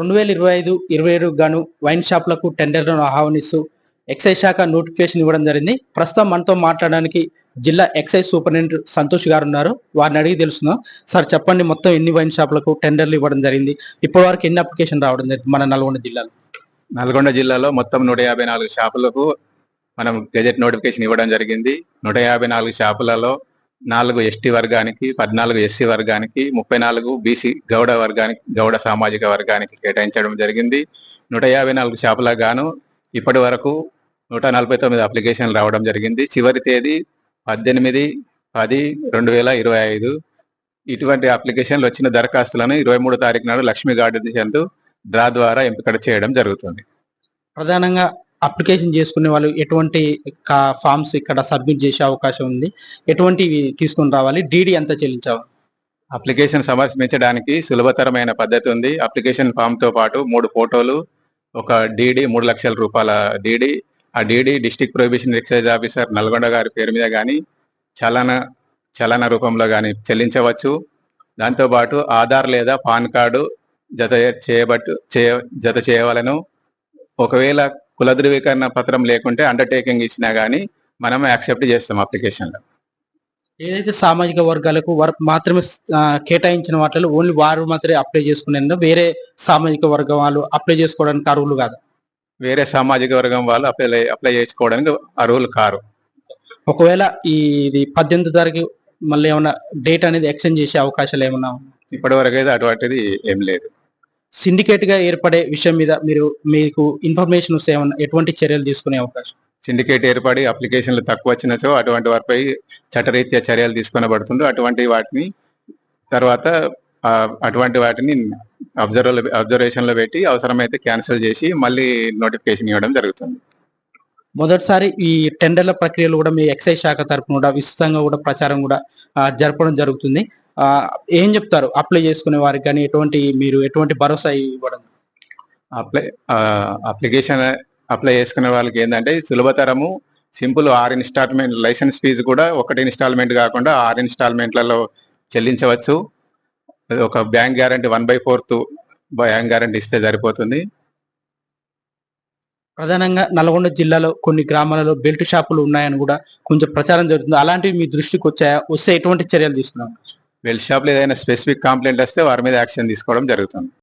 రెండు వేల ఇరవై ఐదు ఇరవై ఏడు గాను వైన్ షాప్లకు టెండర్లను ఆహ్వానిస్తూ ఎక్సైజ్ శాఖ నోటిఫికేషన్ ఇవ్వడం జరిగింది. ప్రస్తుతం మనతో మాట్లాడడానికి జిల్లా ఎక్సైజ్ సూపరింటెండెంట్ సంతోష్ గారు ఉన్నారు. వారిని అడిగి తెలుసుకుందాం. సార్ చెప్పండి మొత్తం ఎన్ని వైన్ షాపులకు టెండర్లు ఇవ్వడం జరిగింది? ఇప్పటి వరకు ఎన్ని అప్లికేషన్ రావడం జరిగింది మన నల్గొండ జిల్లాలో? నల్గొండ జిల్లాలో మొత్తం నూట యాభై నాలుగు షాపులకు మనం గెజెట్ నోటిఫికేషన్ ఇవ్వడం జరిగింది. నూట యాభై నాలుగు షాపులలో నాలుగు ఎస్టీ వర్గానికి పద్నాలుగు ఎస్సీ వర్గానికి ముప్పై నాలుగు బీసీ గౌడ వర్గానికి గౌడ సామాజిక వర్గానికి కేటాయించడం జరిగింది. నూట యాభై నాలుగు షాపులకు గాను ఇప్పటి వరకు నూట నలభై తొమ్మిది అప్లికేషన్లు రావడం జరిగింది. చివరి తేదీ పద్దెనిమిది పది రెండు వేల ఇరవై ఐదు. ఇటువంటి అప్లికేషన్లు వచ్చిన దరఖాస్తులను ఇరవై మూడు తారీఖు నాడు లక్ష్మీ గార్డెన్ చెందు డ్రా ద్వారా ఎంపిక చేయడం జరుగుతుంది. ప్రధానంగా అప్లికేషన్ చేసుకునే వాళ్ళు ఎటువంటి ఫామ్స్ ఇక్కడ సబ్మిట్ చేసే అవకాశం ఉంది? ఎటువంటివి తీసుకుని రావాలి? డీడీ ఎంత చెల్లించావు? అప్లికేషన్ సమర్పించడానికి సులభతరమైన పద్ధతి ఉంది. అప్లికేషన్ ఫామ్తో పాటు మూడు ఫోటోలు ఒక డీడీ మూడు లక్షల రూపాయల డీడీ. ఆ DD district prohibition excise officer Nalgonda గారి పేరు మీద కానీ చలన చలన రూపంలో కానీ చెల్లించవచ్చు. దాంతోపాటు ఆధార్ లేదా పాన్ కార్డు జత చేయబట్టు చేయ జత చేయవలను. ఒకవేళ కుల ధృవీకరణ పత్రం లేకుంటే అండర్టేకింగ్ ఇచ్చినా కానీ మనం యాక్సెప్ట్ చేస్తాం అప్లికేషన్లో ఏదైతే సామాజిక వర్గాలకు వర్క్ మాత్రమే కేటాయించిన వాటిలో ఓన్లీ వారు మాత్రమే అప్లై చేసుకునేందుకు వేరే సామాజిక వర్గం వాళ్ళు అప్లై చేసుకోవడానికి అర్హులు కాదు. వేరే సామాజిక వర్గం వాళ్ళు అప్లై అప్లై చేసుకోవడానికి అర్హులు కారు. ఒకవేళ ఈ ఇది పద్దెనిమిది తారీఖు మళ్ళీ ఏమైనా డేట్ అనేది ఎక్స్టెండ్ చేసే అవకాశాలు ఏమన్నా? ఇప్పటి వరకు అయితే అటువంటిది ఏం లేదు. సిండికేట్గా ఏర్పడే విషయం మీద మీరు మీకు ఇన్ఫర్మేషన్ వస్తే ఎటువంటి చర్యలు తీసుకునే అవకాశం? సిండికేట్ ఏర్పడి అప్లికేషన్లు తక్కువ వచ్చినచో అటువంటి వారిపై చట్టరీత్యా చర్యలు తీసుకునబడుతుండ్రు అటువంటి వాటిని తర్వాత అటువంటి వాటిని అబ్జర్వ్ అబ్జర్వేషన్లో పెట్టి అవసరమైతే క్యాన్సిల్ చేసి మళ్ళీ నోటిఫికేషన్ ఇవ్వడం జరుగుతుంది. మొదటిసారి ఈ టెండర్ల ప్రక్రియలు కూడా మీ ఎక్సైజ్ శాఖ తరఫున కూడా విస్తృతంగా కూడా ప్రచారం కూడా జరపడం జరుగుతుంది. ఏం చెప్తారు? అప్లై చేసుకునే వారికి కానీ ఎటువంటి మీరు ఎటువంటి భరోసా ఇవ్వడం? అప్లై అప్లికేషన్ అప్లై చేసుకునే వాళ్ళకి ఏంటంటే సులభతరము సింపుల్ ఆరు ఇన్స్టాల్మెంట్ లైసెన్స్ ఫీజు కూడా ఒకటి ఇన్స్టాల్మెంట్ కాకుండా ఆరు ఇన్స్టాల్మెంట్లలో చెల్లించవచ్చు. అది ఒక bank guarantee one by fourth bank guarantee ఇస్తే సరిపోతుంది. ప్రధానంగా నల్గొండ జిల్లాలో కొన్ని గ్రామాలలో బెల్ట్ షాపులు ఉన్నాయని కూడా కొంచెం ప్రచారం జరుగుతుంది. అలాంటివి మీ దృష్టికి వచ్చాయా? వస్తే ఎటువంటి చర్యలు తీసుకున్నాం బెల్ట్ షాప్లో ఏదైనా స్పెసిఫిక్ కంప్లైంట్ వస్తే వారి మీద యాక్షన్ తీసుకోవడం జరుగుతుంది.